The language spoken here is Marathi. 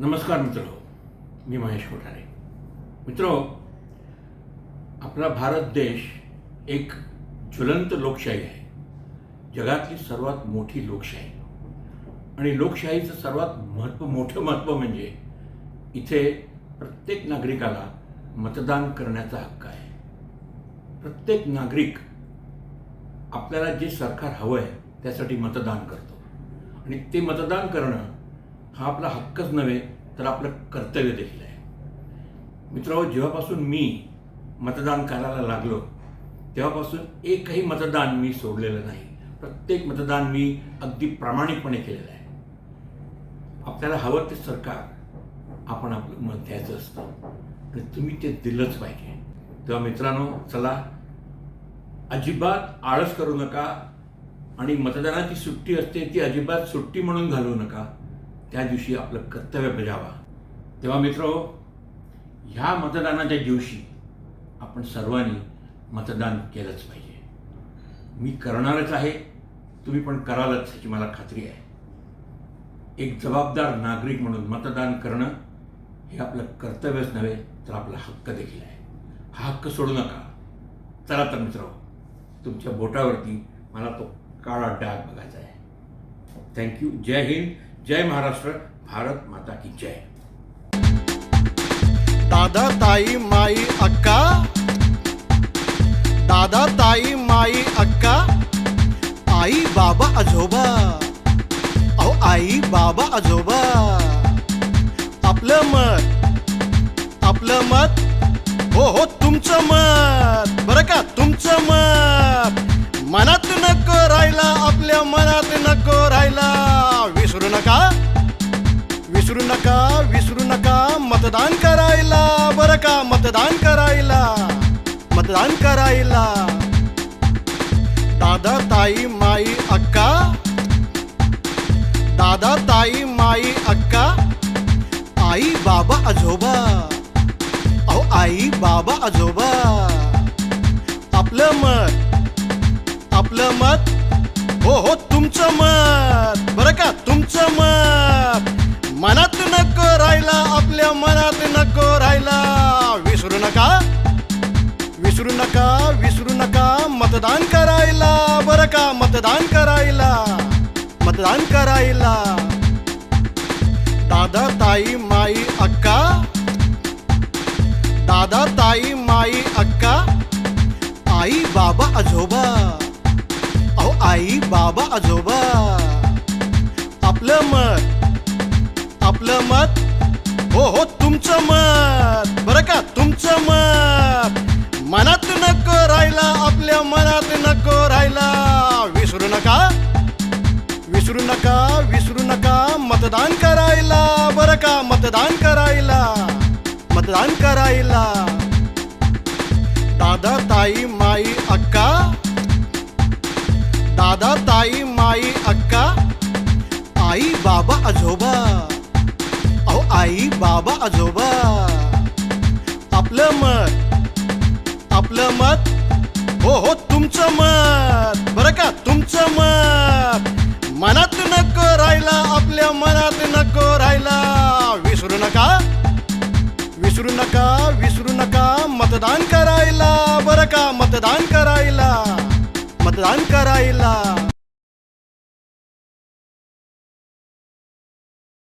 नमस्कार मित्र मी महेश कोठारे. मित्र आपला भारत देश एक ज्वलंत लोकशाही आहे. जगातली सर्वात मोठी लोकशाही. आणि लोकशाहीचं सर्वात महत्त्व मोठं महत्त्व म्हणजे इथे प्रत्येक नागरिकाला मतदान करण्याचा हक्क आहे. प्रत्येक नागरिक आपल्याला जे सरकार हवं आहे त्यासाठी मतदान करतो. आणि ते मतदान करणं हा आपला हक्कच नव्हे तर आपलं कर्तव्य देखील आहे. मित्रांनो जेव्हापासून मी मतदान करायला लागलो तेव्हापासून एकही मतदान मी सोडलेलं नाही. प्रत्येक मतदान मी अगदी प्रामाणिकपणे केलेलं आहे. आपल्याला हवं ते सरकार आपण आपलं मत द्यायचं असतं आणि तुम्ही ते दिलंच पाहिजे. तेव्हा मित्रांनो चला अजिबात आळस करू नका आणि मतदानाची सुट्टी असते ती अजिबात सुट्टी म्हणून घालवू नका. त्या दिवशी आपलं कर्तव्य बजावा. तेव्हा मित्र ह्या मतदानाच्या दिवशी आपण सर्वांनी मतदान केलंच पाहिजे. मी करणारच आहे तुम्ही पण करालच ह्याची मला खात्री आहे. एक जबाबदार नागरिक म्हणून मतदान करणं हे आपलं कर्तव्यच नव्हे तर आपला हक्क देखील आहे. हा हक्क सोडू नका. चला तर मित्र तुमच्या बोटावरती मला तो काळा डाग बघायचा आहे. थँक्यू जय हिंद. जय महाराष्ट्र भारत माता की जय। दादा ताई माई अक्का। दादा ताई माई अक्का। आई बाबा आजोबा। अहो आई बाबा आजोबा। आपलं मत आपलं मत। हो हो तुमचं मत। बरं का तुमचं मत। मनात नको राहिला मतदान करायला बरं का? मतदान करायला मतदान करायला. दादा ताई माई अक्का. दादा ताई माई अक्का. आई बाबा आजोबा. अहो आई बाबा आजोबा. आपलं मत आपलं मत. हो हो तुमचं मत. बरं का? मतदान करायला बरं का? मतदान करायला मतदान करायला. दादा ताई माई अक्का. दादा ताई माई अक्का. आई बाबा आजोबा. अहो आई बाबा आजोबा. आपलं मत आपलं मत. हो हो तुमचं मत. बरं का? तुमचं मत. मनात नको राहिला आपल्या मनात नको राहिला. विसरू नका विसरू नका विसरू नका. मतदान करायला बरं का? मतदान करायला मतदान करायला. दादा ताई माई अक्का. दादा ताई माई अक्का. आई बाबा आजोबा. अहो आई बाबा आजोबा. आपलं मत आपलं मत हो हो तुमचं मत. बरं का? तुमचं मत. मनात नको राहिला आपल्या मनात नको राहिला. विसरू नका. विसरू नका विसरू नका. मतदान करायला. बरं का? मतदान करायला. मतदान करायला.